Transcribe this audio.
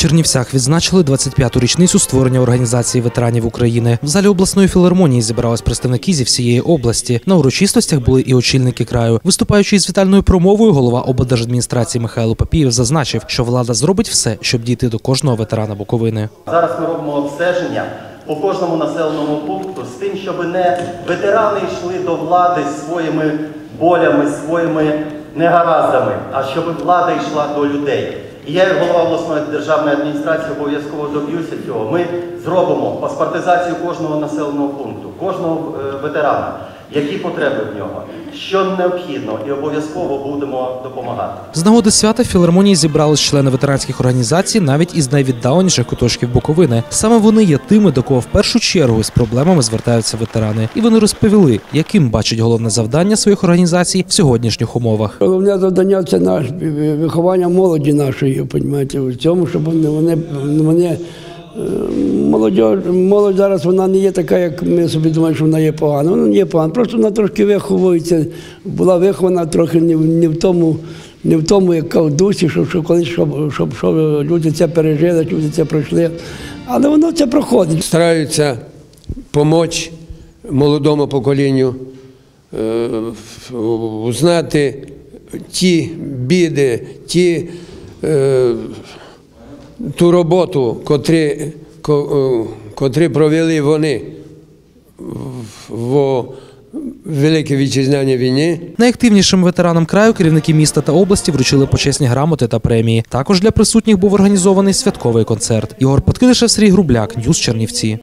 Чернівцях відзначили 25-ту річницю створення організації ветеранів України. В залі обласної філармонії зібрались представники зі всієї області. На урочистостях були і очільники краю. Виступаючи із вітальною промовою, голова облдержадміністрації Михайло Папієв зазначив, що влада зробить все, щоб дійти до кожного ветерана Буковини. Зараз ми робимо обстеження по кожному населеному пункту з тим, щоб не ветерани йшли до влади своїми болями, своїми негараздами, а щоб влада йшла до людей. Я, як голова обласної державної адміністрації, обов'язково доб'юся цього. Ми зробимо паспортизацію кожного населеного пункту, кожного е, ветерана, які потреби в нього, що необхідно, і обов'язково будемо допомагати. З нагоди свята філармонії зібрались члени ветеранських організацій навіть із найвіддаленіших куточків Буковини. Саме вони є тими, до кого в першу чергу з проблемами звертаються ветерани. І вони розповіли, яким бачать головне завдання своїх організацій в сьогоднішніх умовах. Головне завдання це наш виховання молоді нашої, понімаєте, в цьому, щоб вони, вони, вони молодь, молодь зараз вона не є така, як ми собі думаємо, що вона є погана. Вона не є погана. Просто вона трошки виховується, була вихована трохи не, в- не в тому. Не в тому, яка в дусі, щоб, щоб, щоб, щоб, щоб люди це пережили, люди це пройшли. Але воно це проходить. стараються допомогти молодому поколінню е, узнати ті біди, ті, е, ту роботу, котрі, ко- е, котрі провели вони в, Великій Вітчизняній війні. Найактивнішим ветеранам краю керівники міста та області вручили почесні грамоти та премії. Також для присутніх був організований святковий концерт. Ігор Подкидишев, Сергій Грубляк, Ньюс Чернівці.